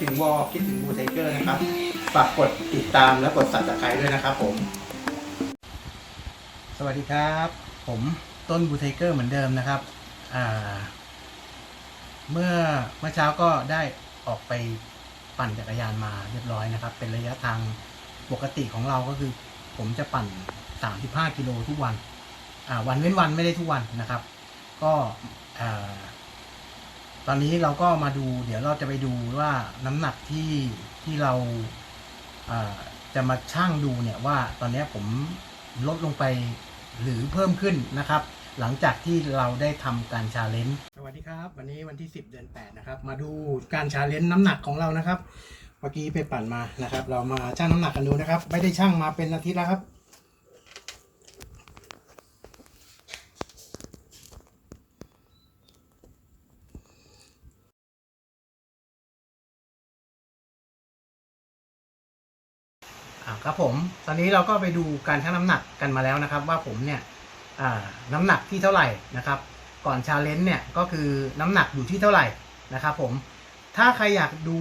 ถึงวอลคิดถึงบูไทเกอร์นะครับ ฝากกดติดตามและกดสับสไครด้วยนะครับผม สวัสดีครับ ผมต้นบูไทเกอร์เหมือนเดิมนะครับ อ่า เมื่อเมื่อเช้าก็ได้ออกไปปั่นจักรยานมาเรียบร้อยนะครับ เป็นระยะทางปกติของเราก็คือ ผมจะปั่น 35 กิโลทุกวัน อ่า วันเว้นวันไม่ได้ทุกวันนะครับ ก็อ่า ตอนนี้เราก็มาดู เดี๋ยวเราจะไปดูว่าน้ำหนักที่ที่เราจะมาชั่งดูเนี่ยว่าตอนนี้ผมลดลงไปหรือเพิ่มขึ้นนะครับ หลังจากที่เราได้ทำการชาเลนจ์สวัสดีครับ วันนี้วันที่ 10 เดือน 8 นะครับ มาดูการชาเลนจ์น้ำหนักของเรานะครับ เมื่อกี้ไปปั่นมานะครับ เรามาชั่งน้ำหนักกันดูนะครับ ไม่ได้ชั่งมาเป็นอาทิตย์แล้วครับ ครับผม ตอนนี้เราก็ไปดูการชั่งน้ำหนักกันมาแล้วนะครับ ว่าผมเนี่ยน้ำหนักที่เท่าไหร่นะครับ ก่อนชาเลนจ์เนี่ยก็คือน้ำหนักอยู่ที่เท่าไหร่นะครับผม ถ้าใครอยากดู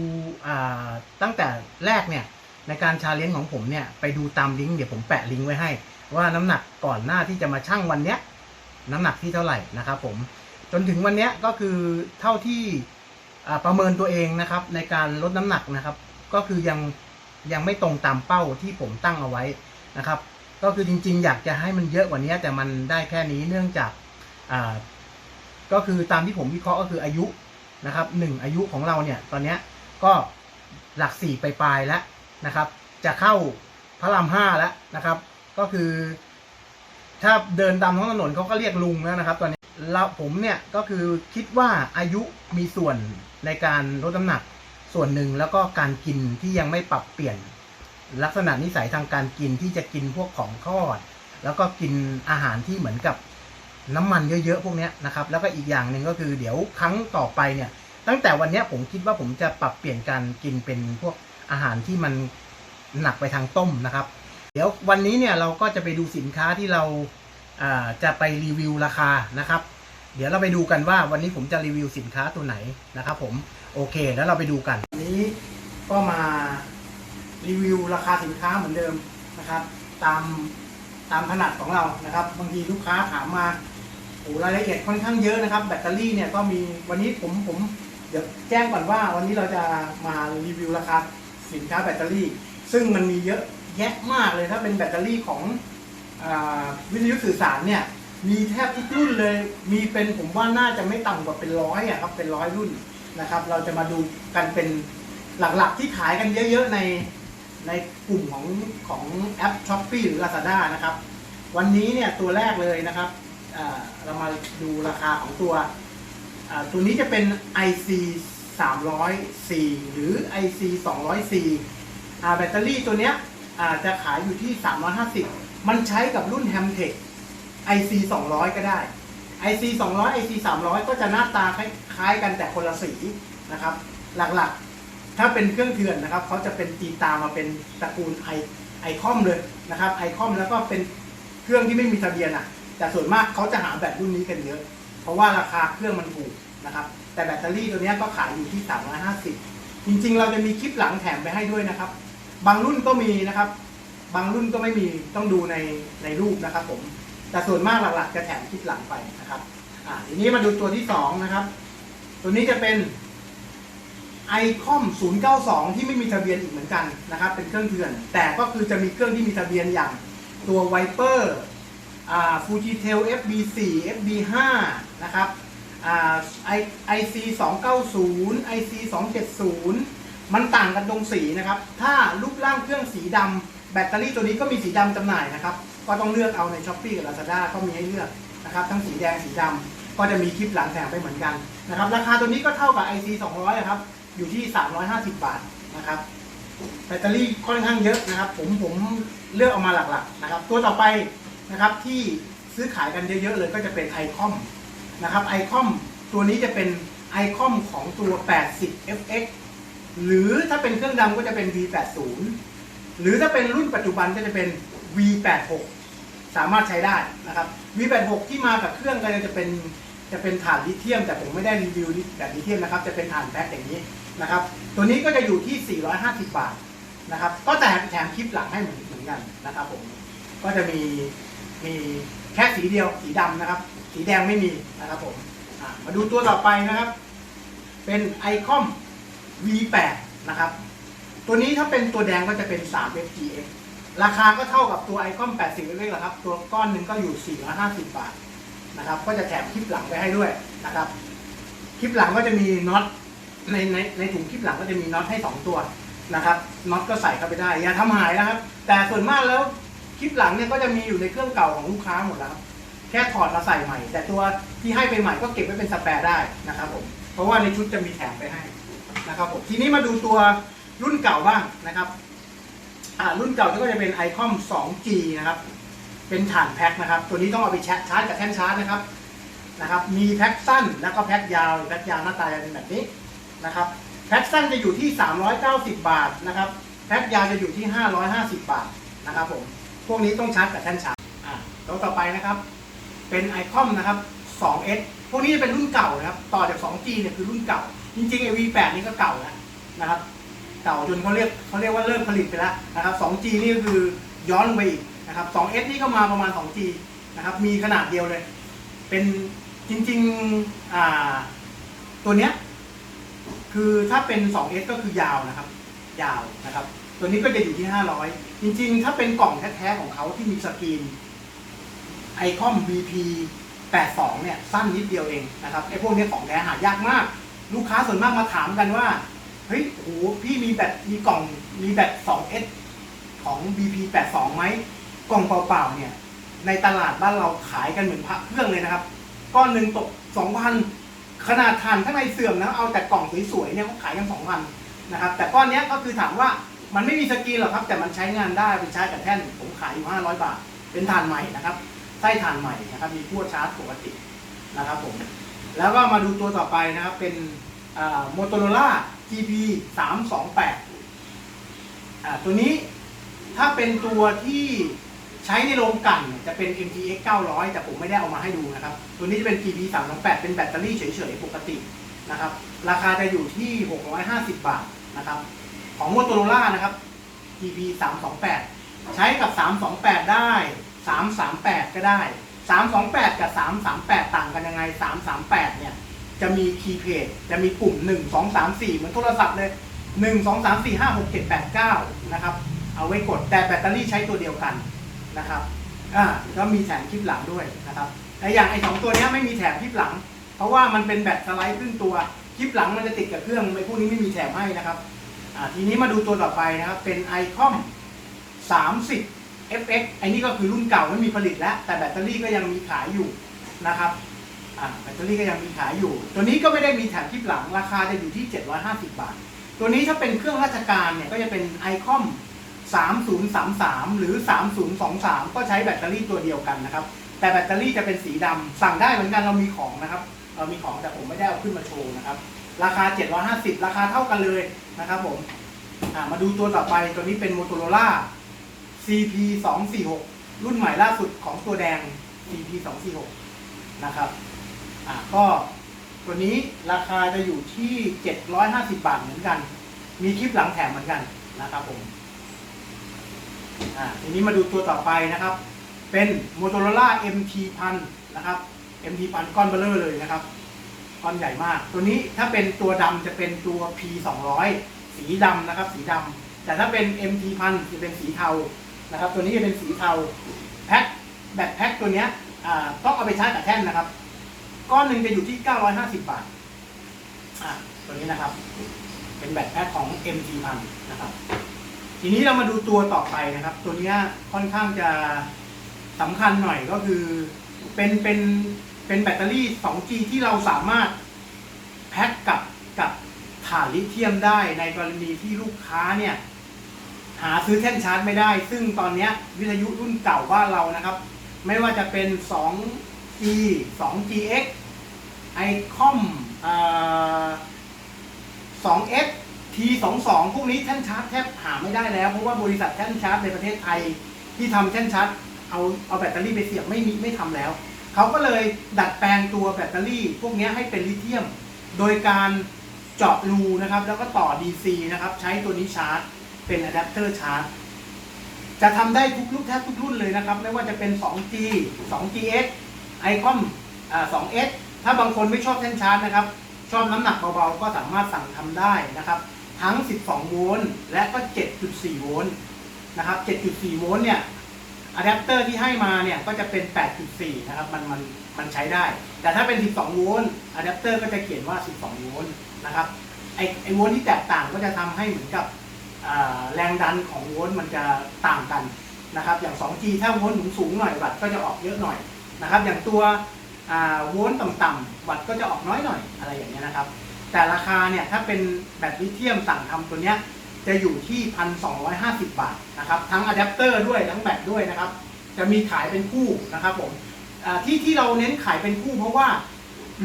ตั้งแต่แรกเนี่ยในการชาเลนจ์ของผมเนี่ยไปดูตามลิงก์เดี๋ยวผมแปะลิงก์ไว้ให้ ว่าน้ำหนักก่อนหน้าที่จะมาชั่งวันเนี้ยน้ำหนักที่เท่าไหร่นะครับผมจนถึงวันเนี้ยก็คือเท่าที่ประเมินตัวเองนะครับในการลดน้ำหนักนะครับ ก็คือยัง ยังไม่ตรงตามเป้าที่ผมตั้งเอาไว้นะครับ ก็คือจริงๆ อยากจะให้มันเยอะกว่านี้แต่มันได้แค่นี้เนื่องจากก็คือตามที่ผมวิเคราะห์ก็คืออายุนะครับหนึ่งอายุของเราเนี่ยตอนนี้ก็หลักสี่ปลายแล้วนะครับ จะเข้าพระรามห้าแล้วนะครับ ก็คือ ถ้าเดินตามท้องถนนเขาก็เรียกลุงแล้วนะครับ ตอนนี้เราผมเนี่ยก็คือคิดว่าอายุมีส่วนในการลดน้ำหนัก ส่วนหนึ่งแล้วก็การกินที่ยังไม่ปรับเปลี่ยน ลักษณะนิสัยทางการกินที่จะกินพวกของทอด แล้วก็กินอาหารที่เหมือนกับน้ำมันเยอะๆพวกนี้นะครับ แล้วก็อีกอย่างหนึ่งก็คือเดี๋ยวครั้งต่อไปเนี่ยตั้งแต่วันนี้ผมคิดว่าผมจะปรับเปลี่ยนการกินเป็นพวกอาหารที่มันหนักไปทางต้มนะครับ เดี๋ยววันนี้เนี่ยเราก็จะไปดูสินค้าที่เราจะไปรีวิวราคานะครับ เดี๋ยวเราไปดูกันว่าวันนี้ผมจะรีวิวสินค้าตัวไหนนะครับผม โอเค แล้วเราไปดูกันวันนี้ก็มารีวิวราคาสินค้าเหมือนเดิมนะครับ ตามตามถนัดของเรานะครับ บางทีลูกค้าถามมาโอ้รายละเอียดค่อนข้างเยอะนะครับ แบตเตอรี่เนี่ยก็มีวันนี้ผมผมเดี๋ยวแจ้งก่อนว่าวันนี้เราจะมารีวิวราคาสินค้าแบตเตอรี่ ซึ่งมันมีเยอะแยะมากเลยถ้าเป็นแบตเตอรี่ของอวิทยุสื่อสารเนี่ยมีแทบทุกรุ่นเลย มีเป็นผมว่าน่าจะไม่ต่ำกว่าเป็นร้อยอะครับเป็นร้อยรุ่น นะครับ เราจะมาดูกันเป็นหลักๆที่ขายกันเยอะๆในในกลุ่มของของแอป s h อ p e e หรือ Lazada นะครับ วันนี้เนี่ยตัวแรกเลยนะครับเรามาดูราคาของตัว ตัวนี้จะเป็น IC 300C หรือ IC 200C อ่แบตเตอรี่ตัวเนี้ยจะขายอยู่ที่ 350 มันใช้กับรุ่น Hamtech IC 200 ก็ได้ IC 200 IC 300 ก็จะหน้าตาคล้ายๆกันแต่คนละสีนะครับ หลักๆ ถ้าเป็นเครื่องเถื่อนนะครับเขาจะเป็นตีตามาเป็นตระกูลไอไอคอมเลยนะครับไอคอมแล้วก็เป็นเครื่องที่ไม่มีทะเบียนอะ แต่ส่วนมากเขาจะหาแบตรุ่นนี้กันเยอะ เพราะว่าราคาเครื่องมันถูกนะครับ แต่แบตเตอรี่ตัวนี้ก็ขายอยู่ที่ 350 จริงๆ เราจะมีคลิปหลังแถมไปให้ด้วยนะครับ บางรุ่นก็มีนะครับ บางรุ่นก็ไม่มีต้องดูในในรูปนะครับผม แต่ส่วนมากหลักๆจะแถมคลิปหลังไปนะครับอ่าทีนี้มาดูตัวที่สองนะครับ ตัวนี้จะเป็นไอคอม092 ที่ไม่มีทะเบียนอีกเหมือนกันนะครับ เป็นเครื่องเถื่อน แต่ก็คือจะมีเครื่องที่มีทะเบียนอย่างตัว Viper อ่า Fujitel FB4 FB5 นะครับอ่า IC 290 IC 270มันต่างกันตรงสีนะครับ ถ้ารูปร่างเครื่องสีดำแบตเตอรี่ตัวนี้ก็มีสีดำจำหน่ายนะครับ ก็ต้องเลือกเอาใน s h อ p e e กับ Lazada ก็มีให้เลือกนะครับทั้งสีแดงสีดำก็จะมีคลิปหลังแถมไปเหมือนกันนะครับราคาตัวนี้ก็เท่ากับ IC 200นะครับอยู่ที่ 350 บาทนะครับแบตเตอรี่ค่อนข้างเยอะนะครับ ผมผมเลือกเอามาหลักๆนะครับ ตัวต่อไปนะครับที่ซื้อขายกันเยอะๆเลยก็จะเป็นไอคอมนะครับไอคอมตัวนี้จะเป็นไอคอมของตัว 80 FX หรือถ้าเป็นเครื่องดำก็จะเป็น V80 หรือถ้าเป็นรุ่นปัจจุบันก็จะเป็น V86 สามารถใช้ได้นะครับ V86 ที่มากับเครื่องก็จะเป็นจะเป็นถ่านลิเธียม แต่ผมไม่ได้รีวิวแบบลิเธียมนะครับ จะเป็นถ่านแพ็คอย่างนี้นะครับ ตัวนี้ก็จะอยู่ที่ 450 บาทนะครับ ก็แต่แถมคลิปหลังให้เหมือนเหมือนกันนะครับผม ก็จะมีมีแค่สีเดียวสีดำนะครับ สีแดงไม่มีนะครับผมมาดูตัวต่อไปนะครับ เป็นไอคอม V8 นะครับ ตัวนี้ถ้าเป็นตัวแดงก็จะเป็น 3 FGX ราคาก็เท่ากับตัวไอคอม80 FX แหละครับ ตัวก้อนหนึ่งก็อยู่ 450 บาทนะครับ ก็จะแถมคลิปหลังไปให้ด้วยนะครับ คลิปหลังก็จะมีน็อตในในในถุงคลิปหลังก็จะมีน็อตให้ 2 ตัวนะครับน็อตก็ใส่เข้าไปได้อย่าทำหายนะครับ แต่ส่วนมากแล้วคลิปหลังเนี่ยก็จะมีอยู่ในเครื่องเก่าของลูกค้าหมดแล้ว แค่ถอดมาใส่ใหม่ แต่ตัวที่ให้ไปใหม่ก็เก็บไว้เป็นสแปร์ได้นะครับผมเพราะว่าในชุดจะมีแถมไปให้นะครับผมทีนี้มาดูตัวรุ่นเก่าบ้างนะครับ รุ่นเก่าก็จะเป็น iCom 2G นะครับ เป็นฐานแพ็คนะครับ ตัวนี้ต้องเอาไปชาร์จกับแท่นชาร์จนะครับ นะครับ มีแพ็คสั้นแล้วก็แพ็คยาว แพ็คยาวหน้าตาจะเป็นแบบนี้นะครับ แพ็คสั้นจะอยู่ที่ 390 บาทนะครับ แพ็คยาวจะอยู่ที่ 550 บาทนะครับผม พวกนี้ต้องชาร์จกับแท่นชาร์จอ่าตัวต่อไปนะครับ เป็นไอคอมนะครับ 2S พวกนี้จะเป็นรุ่นเก่านะครับ ต่อจาก 2G เนี่ยคือรุ่นเก่า จริงๆไอ V8 นี่ก็เก่าแล้วนะครับ เก่าจนเขาเรียกเขาเรียกว่าเริ่มผลิตไปแล้วนะครับ 2G นี่ก็คือย้อนลงไปอีกนะครับ 2S นี่ก็มาประมาณ 2G นะครับ มีขนาดเดียวเลย เป็นจริงๆอ่าตัวเนี้ยคือถ้าเป็น 2S ก็คือยาวนะครับ ยาวนะครับ ตัวนี้ก็จะอยู่ที่ 500 จริงๆ ถ้าเป็นกล่องแท้ๆของเขาที่มีสกรีนไอคอม BP 82 เนี่ย สั้นนิดเดียวเองนะครับไอพวกนี้ของแท้หายากมาก ลูกค้าส่วนมากมาถามกันว่า เฮ้ยโหพี่มีแบตมีกล่องมีแบต 2S ของ BP 82 ไหมกล่องเปล่าๆเนี่ย ในตลาดบ้านเราขายกันเหมือนพระเครื่องเลยนะครับก้อนหนึ่งตก 2,000 ขนาดทานข้างในเสื่อมนะ เอาแต่กล่องสวยๆเนี่ยเขาขายกัน 2,000 นะครับ แต่ก้อนเนี้ยก็คือถามว่ามันไม่มีสกรีนหรอกครับ แต่มันใช้งานได้เป็นใช้กับแท่น ผมขายอยู่ 500 บาท เป็นฐานใหม่นะครับไส้ฐานใหม่นะครับ มีขั้วชาร์จปกตินะครับผม แล้วก็มาดูตัวต่อไปนะครับ เป็นโมโตโรล่า GP 328อ่าตัวนี้ถ้าเป็นตัวที่ใช้ในโรงกันจะเป็น MTX 900 แต่ผมไม่ได้เอามาให้ดูนะครับ ตัวนี้จะเป็น GP 328เป็นแบตเตอรี่เฉยๆ ปกตินะครับ ราคาจะอยู่ที่ 650 บาทนะครับ ของ Motorola นะครับ GP 328ใช้กับ 328 ได้ 338 ก็ได้ 328 กับ 338 ต่างกันยังไง 338 เนี่ย จะมีคีย์เพจจะมีปุ่ม 1 2 3 4 เหมือนโทรศัพท์เลย 1 2 3 4 5 6 7 8 9 นะครับ เอาไว้กดแต่แบตเตอรี่ใช้ตัวเดียวกันนะครับอ่าก็มีแถมคลิปหลังด้วยนะครับแต่อย่างไอ้สองตัวนี้ไม่มีแถมคลิปหลัง เพราะว่ามันเป็นแบตสไลด์ครึ่งตัวคลิปหลังมันจะติดกับเครื่องไอ้พวกนี้ไม่มีแถมให้นะครับอ่าทีนี้มาดูตัวต่อไปนะครับเป็น iCom 30 FX ไอ้นี่ก็คือรุ่นเก่าไม่มีผลิตแล้ว แต่แบตเตอรี่ก็ยังมีขายอยู่นะครับ แบตเตอรี่ก็ยังมีขายอยู่ ตัวนี้ก็ไม่ได้มีแถมคลิปหลังราคาจะอยู่ที่ 750 บาท ตัวนี้ถ้าเป็นเครื่องราชการเนี่ยก็จะเป็น iCom 3033 หรือ 3023 ก็ใช้แบตเตอรี่ตัวเดียวกันนะครับ แต่แบตเตอรี่จะเป็นสีดำสั่งได้เหมือนกันเรามีของนะครับ เรามีของแต่ผมไม่ได้เอาขึ้นมาโชว์นะครับ ราคา 750 ราคาเท่ากันเลยนะครับผมมาดูตัวต่อไปตัวนี้เป็น Motorola CP 246รุ่นใหม่ล่าสุดของตัวแดง CP 246นะครับ อ่าก็ตัวนี้ราคาจะอยู่ที่ 750 บาทเหมือนกัน มีคลิปหลังแถมเหมือนกันนะครับผมอ่าทีนี้มาดูตัวต่อไปนะครับ เป็น Motorola MT พันนะครับ MT พันก้อนเบลเลอร์เลยนะครับก้อนใหญ่มาก ตัวนี้ถ้าเป็นตัวดำจะเป็นตัว P 200สีดำนะครับ สีดำแต่ถ้าเป็น MT พันจะเป็นสีเทานะครับ ตัวนี้จะเป็นสีเทาแพ็คแบตแพ็คตัวเนี้ยอ่าต้องเอาไปชาร์จกับแท่นนะครับ ก้อนหนึ่งจะอยู่ที่ 950 บาท อ่าตัวนี้นะครับ เป็นแบตแพ็คของ MT พันนะครับ ทีนี้เรามาดูตัวต่อไปนะครับ ตัวนี้ค่อนข้างจะสำคัญหน่อยก็คือ เป็นเป็นเป็นแบตเตอรี่ 2G ที่เราสามารถแพ็คกับกับถ่านลิเธียมได้ในกรณีที่ลูกค้าเนี่ย หาซื้อแท่นชาร์จไม่ได้ ซึ่งตอนนี้วิทยุรุ่นเก่าบ้านเรานะครับ ไม่ว่าจะเป็น 2G 2GX ICOM อ่า 2S T22 พวกนี้แท่นชาร์จแทบหาไม่ได้แล้ว เพราะว่าบริษัทแท่นชาร์จในประเทศไทยที่ทำแท่นชาร์จเอาเอาแบตเตอรี่ไปเสียบไม่มีไม่ทำแล้ว เขาก็เลยดัดแปลงตัวแบตเตอรี่ พวกนี้ให้เป็นลิเธียม โดยการเจาะรูนะครับ แล้วก็ต่อ DC นะครับ ใช้ตัวนี้ชาร์จ เป็นอะแดปเตอร์ชาร์จจะทำได้ทุกรุ่นแทบทุกรุ่นเลยนะครับ ไม่ว่าจะเป็น 2G 2GX Icom อ่า 2S ถ้าบางคนไม่ชอบเส้นชาร์จนะครับ ชอบน้ำหนักเบาๆ ก็สามารถสั่งทำได้นะครับ ทั้ง 12 โวลต์และก็ 7.4 โวลต์นะครับ 7.4 โวลต์เนี่ยอะแดปเตอร์ที่ให้มาเนี่ยก็จะเป็น 8.4 นะครับ มันมันมันใช้ได้ แต่ถ้าเป็น 12 โวลต์อะแดปเตอร์ก็จะเขียนว่า 12 โวลต์นะครับ ไอไอโวลต์ที่แตกต่างก็จะทำให้เหมือนกับแรงดันของโวลต์มันจะต่างกันนะครับ อย่าง 2G ถ้าโวลต์สูงหน่อยวัตต์ก็จะออกเยอะหน่อยนะครับ อย่างตัว โวลต์ต่ำๆวัตต์ก็จะออกน้อยหน่อยอะไรอย่างเงี้ยนะครับ แต่ราคาเนี่ยถ้าเป็นแบตลิเธียมสั่งทำตัวเนี้ยจะอยู่ที่ 1,250 บาทนะครับทั้งอะแดปเตอร์ด้วยทั้งแบตด้วยนะครับ จะมีขายเป็นคู่นะครับผมที่ที่เราเน้นขายเป็นคู่เพราะว่า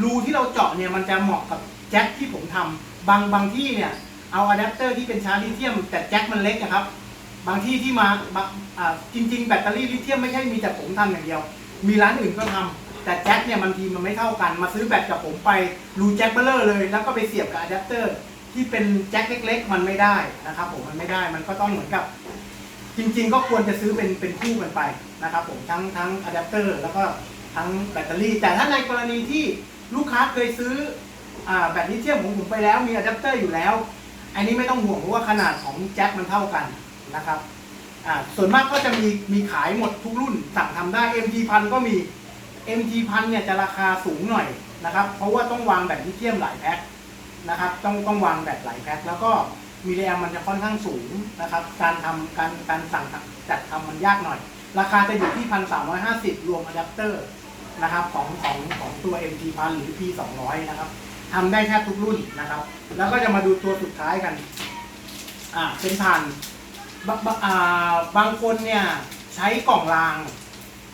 รูที่เราเจาะเนี่ยมันจะเหมาะกับแจ็คที่ผมทำบางบางที่เนี่ยเอาอะแดปเตอร์ที่เป็นชาร์จลิเธียม แต่แจ็คมันเล็กนะครับ บางที่ที่มาบางจริง ๆ แบตเตอรี่ลิเธียมไม่ใช่มีแต่ผมทำอย่างเดียว มีร้านอื่นก็ทำ แต่แจ็คเนี่ยบางทีมันไม่เท่ากัน มาซื้อแบตกับผมไปรูแจ็คเบลเลอร์เลย แล้วก็ไปเสียบกับอะแดปเตอร์ที่เป็นแจ็คเล็ก ๆ มันไม่ได้นะครับผมมันไม่ได้มันก็ต้องเหมือนกับ จริง ๆ ก็ควรจะซื้อเป็นเป็นคู่กันไปนะครับผมทั้งทั้งอะแดปเตอร์แล้วก็ทั้งแบตเตอรี่ แต่ถ้าในกรณีที่ลูกค้าเคยซื้ออแบตลิเธียมของผมไปแล้วมีอะแดปเตอร์อยู่แล้ว อันนี้ไม่ต้องห่วงเพราะว่าขนาดของแจ็คมันเท่ากันนะครับอ่าส่วนมากก็จะมีมีขายหมดทุกรุ่นสั่งทำได้ MT พันก็มี MT พันเนี่ยจะราคาสูงหน่อยนะครับ เพราะว่าต้องวางแบตลิเธียมหลายแพ็คนะครับ ต้องต้องวางแบตหลายแพ็คแล้วก็มีแรมมันจะค่อนข้างสูงนะครับ การทำการการสั่งจัดทำมันยากหน่อย ราคาจะอยู่ที่พันสามร้อยห้าสิบรวมอะแดปเตอร์นะครับของของของตัว MT พันหรือ P สองร้อยนะครับทำได้แทบทุกรุ่นนะครับ แล้วก็จะมาดูตัวสุดท้ายกันอ่าเป็นผ่านบบะอ่าบางคนเนี่ยใช้กล่องราง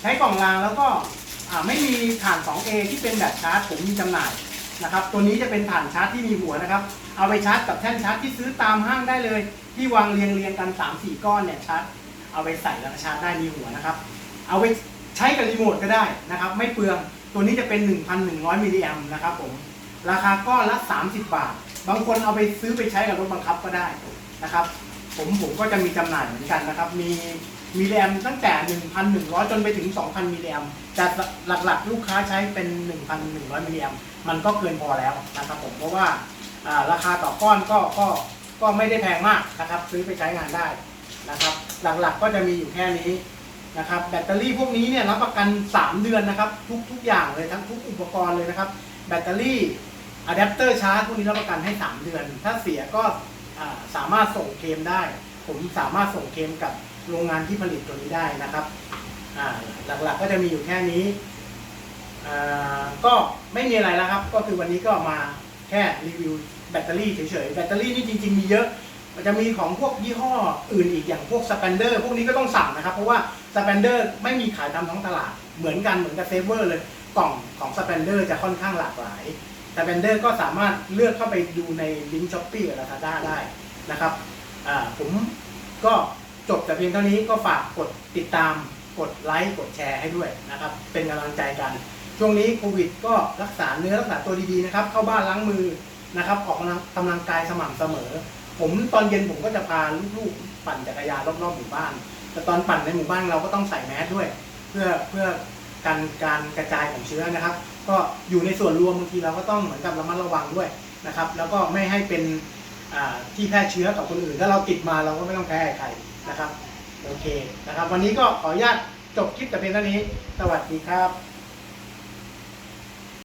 ใช้กล่องรางแล้วก็ ไม่มีถ่าน 2A ที่เป็นแบบชาร์จผมมีจำหน่ายนะครับ ตัวนี้จะเป็นถ่านชาร์จที่มีหัวนะครับ เอาไปชาร์จกับแท่นชาร์จที่ซื้อตามห้างได้เลย ที่วางเรียงเรียงกัน 3-4 ก้อนเนี่ยชาร์จ เอาไปใส่แล้วชาร์จได้มีหัวนะครับ เอาไปใช้กับรีโมทก็ได้นะครับ ไม่เปลือง ตัวนี้จะเป็น 1,100มิลลิแอมนะครับผม ราคาก้อนละ 30 บาท บางคนเอาไปซื้อไปใช้กับรถบังคับก็ได้นะครับ ผมผมก็จะมีจำหน่ายเหมือนกันนะครับ มี มิลลิแอมตั้งแต่ 1,100 จนไปถึง 2,000 มิลลิแอมแต่หลักๆ ลูกค้าใช้เป็น 1,100 มิลลิแอมมันก็เกินพอแล้วนะครับผมเพราะว่าราคาต่อก้อนก็ก็ก็ไม่ได้แพงมากนะครับ ซื้อไปใช้งานได้นะครับ หลักๆก็จะมีอยู่แค่นี้นะครับ แบตเตอรี่พวกนี้เนี่ยรับประกัน 3 เดือนนะครับ ทุกทุกอย่างเลยทั้งทุกอุปกรณ์เลยนะครับ แบตเตอรี่อะแดปเตอร์ชาร์จพวกนี้รับประกันให้ 3 เดือน ถ้าเสียก็สามารถส่งเคลมได้ ผมสามารถส่งเคลมกับ โรงงานที่ผลิตตัวนี้ได้นะครับหลักๆก็จะมีอยู่แค่นี้ก็ไม่มีอะไรแล้วครับ ก็คือวันนี้ก็มาแค่รีวิวแบตเตอรี่เฉยๆ แบตเตอรี่นี่จริงๆมีเยอะ มันจะมีของพวกยี่ห้ออื่นอีกอย่างพวกส p ปนเดอร์พวกนี้ก็ต้องสั่งนะครับ เพราะว่าส p ปนเดอร์ไม่มีขายตามท้องตลาด เหมือนกันเหมือนกับเซเวอร์เลย กล่องของส p ปนเดอร์จะค่อนข้างหลากหลายแต่แบนเดอร์ก็สามารถเลือกเข้าไปดูในลิงก์ช้อปปี้กับลาซาด้าได้นะครับผมก็ จบแต่เพียงเท่านี้ก็ฝากกดติดตามกดไลค์กดแชร์ให้ด้วยนะครับ เป็นกำลังใจกัน ช่วงนี้โควิดก็รักษาเนื้อรักษาตัวดีๆนะครับ เข้าบ้านล้างมือนะครับ ออกกำลังกำลังกายสม่ำเสมอ ผมตอนเย็นผมก็จะพาลูกๆปั่นจักรยานรอบๆหมู่บ้าน แต่ตอนปั่นในหมู่บ้านเราก็ต้องใส่แมสด้วย เพื่อเพื่อการการกระจายของเชื้อนะครับ ก็อยู่ในส่วนรวมบางทีเราก็ต้องเหมือนกับระมัดระวังด้วยนะครับ แล้วก็ไม่ให้เป็นที่แพร่เชื้อกับคนอื่น ถ้าเราติดมาเราก็ไม่ต้องแพร่ใคร นะครับ โอเคนะครับ วันนี้ก็ขออนุญาตจบคลิปแต่เพียงเท่านี้ สวัสดีครับ